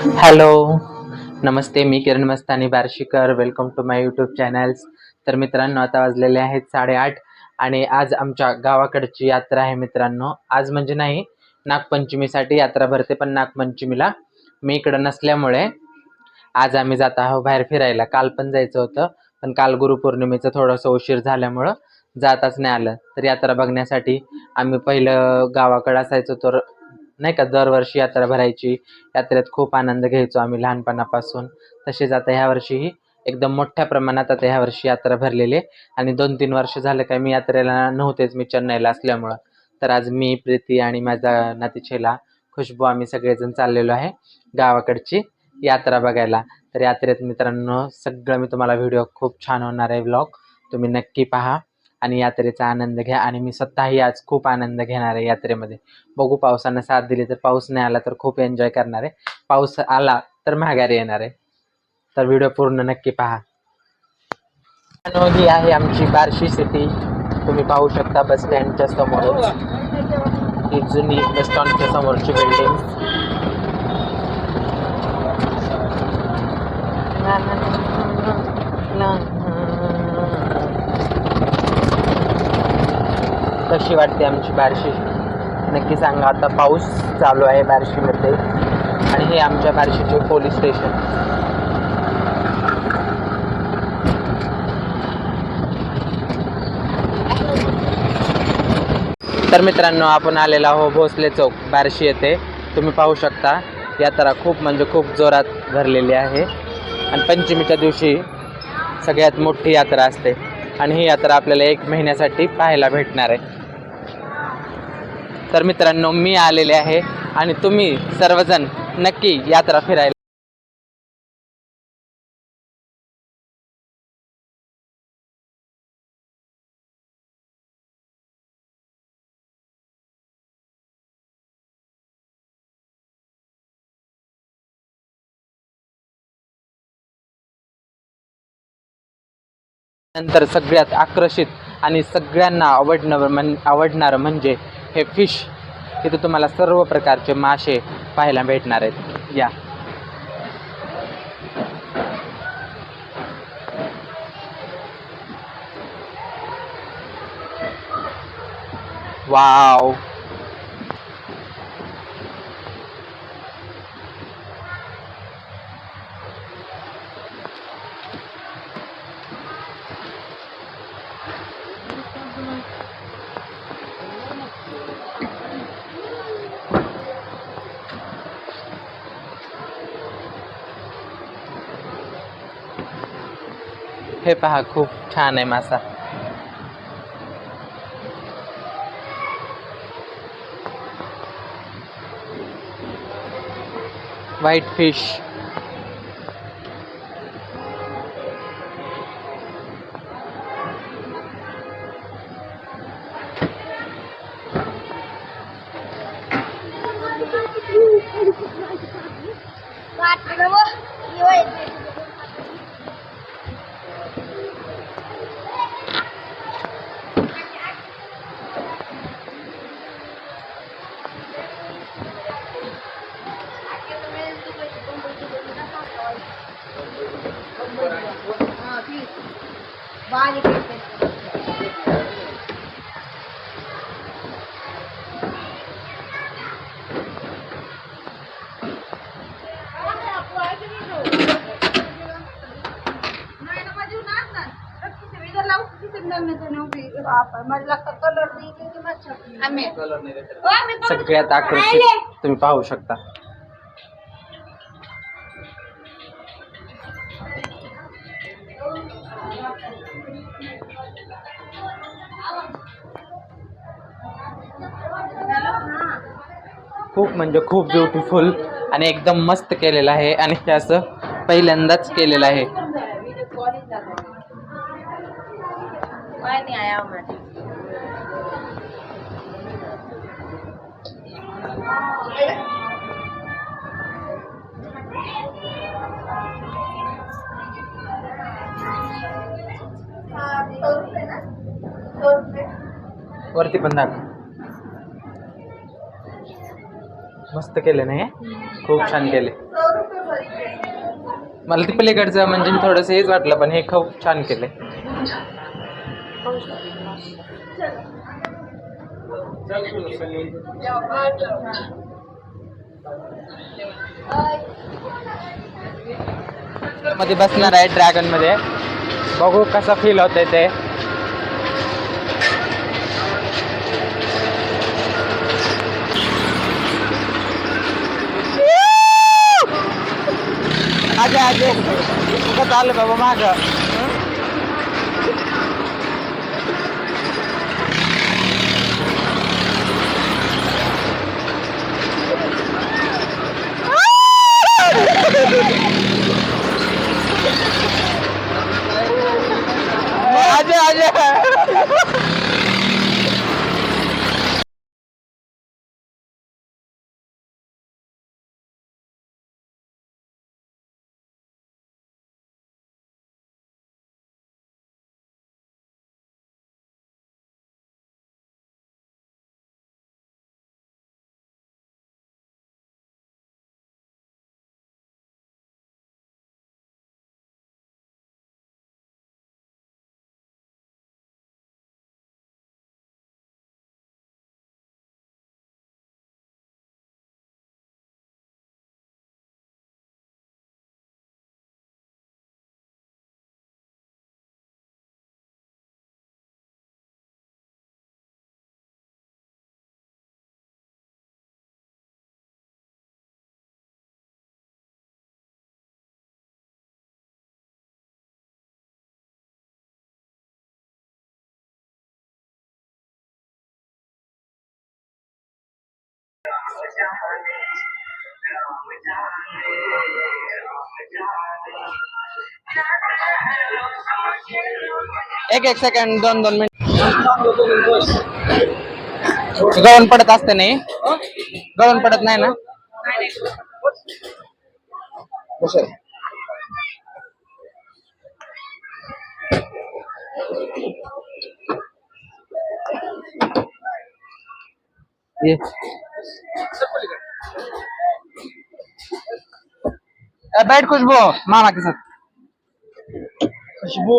Hello नमस्ते मी Kiran Mastani Barshikar. Welcome to my YouTube channels तर मित्रांनो आता वाजलेले आहेत साडेआठ आणि आज आमच्या गावाकडची यात्रा आहे मित्रांनो. आज म्हणजे नाही नागपंचमीसाठी यात्रा भरते पण नागपंचमीला मी इकडं नसल्यामुळे आज आम्ही जात आहोत बाहेर फिरायला. काल पण जायचं होतं पण काल गुरुपौर्णिमेचं थोडंसं उशीर झाल्यामुळं जाताच नाही आलं. तर यात्रा बघण्यासाठी आम्ही पहिलं गावाकडं असायचो तर नाही का? दरवर्षी यात्रा भरायची. यात्रेत खूप आनंद घ्यायचो आम्ही लहानपणापासून. तसेच आता ह्या वर्षीही एकदम मोठ्या प्रमाणात आता ह्या वर्षी यात्रा भरलेली आहे. आणि दोन तीन वर्ष झालं काय मी यात्रेला नव्हतेच मी चेन्नईला असल्यामुळं. तर आज मी प्रीती आणि माझा नातीचेला खुशबू आम्ही सगळेजण चाललेलो आहे गावाकडची यात्रा बघायला. तर यात्रेत मित्रांनो सगळं मी तुम्हाला व्हिडिओ खूप छान होणार आहे व्लॉग. तुम्ही नक्की पहा. आणि यात्रेचा आनंद घ्या. आणि मी स्वतःही आज खूप आनंद घेणार आहे यात्रेमध्ये. बघू पावसानं साथ दिली तर पाऊस नाही आला तर खूप एन्जॉय करणार आहे. पाऊस आला तर माघारी येणार आहे. तर व्हिडिओ पूर्ण नक्की पहा. ही आहे आमची बार्शी सिटी तुम्ही पाहू शकता बस स्टँडच्या समोर ही जुनी बस स्टँडच्या समोरची बिल्डिंग कशी वाटते आमची बार्शी. नक्की सांगा आता पाऊस चालू आहे बार्शीमध्ये. आणि हे आमच्या बार्शीचे पोलीस स्टेशन. तर मित्रांनो आपण आलेलो आहो भोसले चौक बार्शी येथे. तुम्ही पाहू शकता यात्रा खूप म्हणजे खूप जोरात भरलेली आहे. आणि पंचमीच्या दिवशी सगळ्यात मोठी यात्रा असते. आणि ही यात्रा आपल्याला एक महिन्यासाठी पाहायला भेटणार आहे. तर मित्रांनो मी आलेले आहे आणि तुम्ही सर्वजण नक्की यात्रा फिरायला. नंतर सगळ्यात आकर्षित आणि सगळ्यांना आवडणं म्हण आवडणारं म्हणजे हे फिश इथं तुम्हाला सर्व प्रकारचे मासे पाहायला भेटणार आहेत. या. वाव हे पहा खूप छान आहे मासा. व्हाईट फिश सगळ्यात आकर्षित तुम्ही पाहू शकता। खूप म्हणजे खूप ब्युटिफुल आणि एकदम मस्त केलेलं आहे आणि हे असं पहिल्यांदाच केलेलं आहे. वरती पण दाखव. मस्त केलं नाही खूप छान केले. मला ते पलीकडचं म्हणजे थोडंसं हेच वाटलं पण हे खूप छान केले. मध्ये बसणार आहे ड्रॅगनमध्ये. बघू कसं फील होतंय ते. आले कसं आलं बाबा माग. आजे आजे. एक एक सेकंड दोन दोन मिनिट. गळून पडत असते नाही. गळून पडत नाही ना? ये. ए, बैठ खुशबू मामा के साथ खुशबू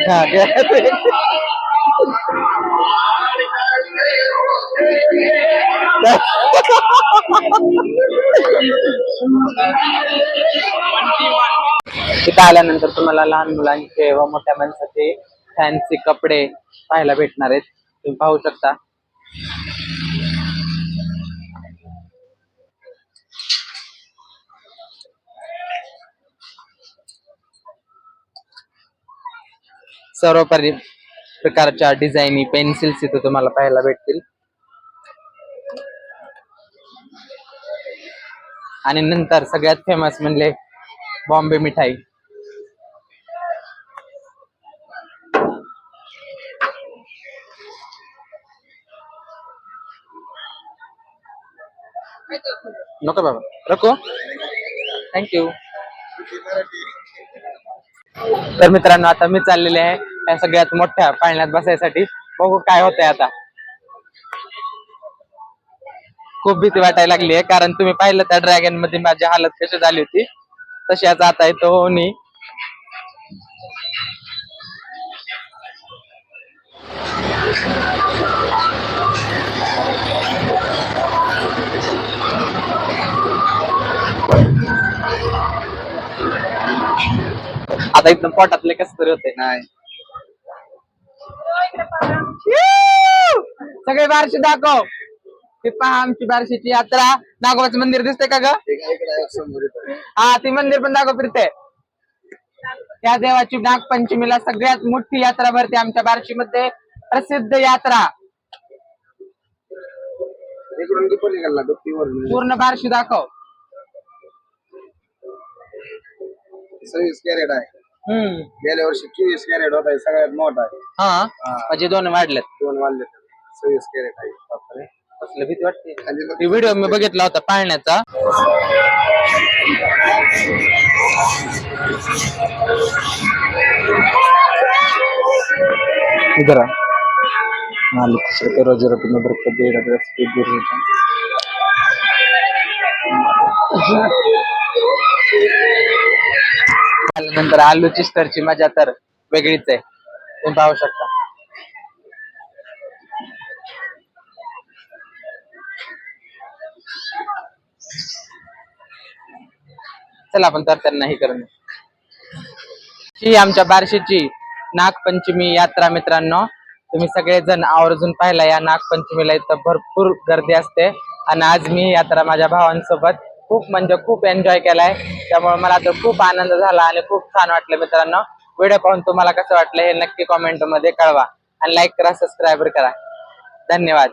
हा, तिथं आल्यानंतर तुम्हाला लहान मुलांचे व मोठ्या माणसाचे फॅन्सी कपडे पाहायला भेटणार आहेत. तुम्ही पाहू शकता. सर्व प्रकारच्या डिझाईनी पेन्सिल्स इथे तुम्हाला पाहायला भेटतील. आणि नंतर सगळ्यात फेमस म्हणजे बॉम्बे मिठाई. नको बाबा रखो. थँक्यू तर मित्रांनो आता मी चाललेले आहे. या सगळ्यात मोठ्या पाळण्यात बसायसाठी. बघू काय होतंय आता. खूप भीती वाटायला लागली आहे कारण तुम्ही पाहिलं त्या ड्रॅगनमध्ये माझी हालत कशी झाली होती. तशी आता आता येतो होणी आता एकदम पोटातले कस तरी होते नाही. सगळे बारशी दाखव. हे पहा आमची बारशीची यात्रा. नागोबाचं मंदिर दिसतंय का ग? ते. हा ती मंदिर पण दाखव फिरते त्या देवाची नागपंचमीला सगळ्यात मोठी यात्रा भरते आमच्या बार्शीमध्ये. प्रसिद्ध यात्रा. ती पूर्ण बार्शी दाखव. सव्वीस कॅरेट आहे. गेल्या वर्षी चोवीस कॅरेट होता सगळ्यात मोठा आहे. हा? म्हणजे दोन वाढलेत. दोन वाढले सव्वीस कॅरेट आहे. बापरे. कसलं भीती वाटते. खाली बघ. व्हिडिओ मी बघितला होता पाळण्याचा. इधर आ. मालिक सत्तर रोजी रुपये में बरकत दे रहा है दूर होता नंतर आलूची स्तरची मजा तर वेगळीच आहे. तुम्ही पाहू शकता. चला आपण तर त्यांना हे करून ही आमच्या बारशीची नागपंचमी यात्रा मित्रांनो. तुम्ही सगळेजण आवर्जून पाहिला या नागपंचमीला इथं भरपूर गर्दी असते. आणि आज मी यात्रा माझ्या भावांसोबत खूप म्हणजे खूप एन्जॉय केलाय. त्यामुळे मला तर खूप आनंद झाला आणि खूप छान वाटलं मित्रांनो. व्हिडिओ पाहून तुम्हाला कसं वाटलं हे नक्की कॉमेंटमध्ये कळवा. आणि लाईक करा सबस्क्राईब करा. धन्यवाद.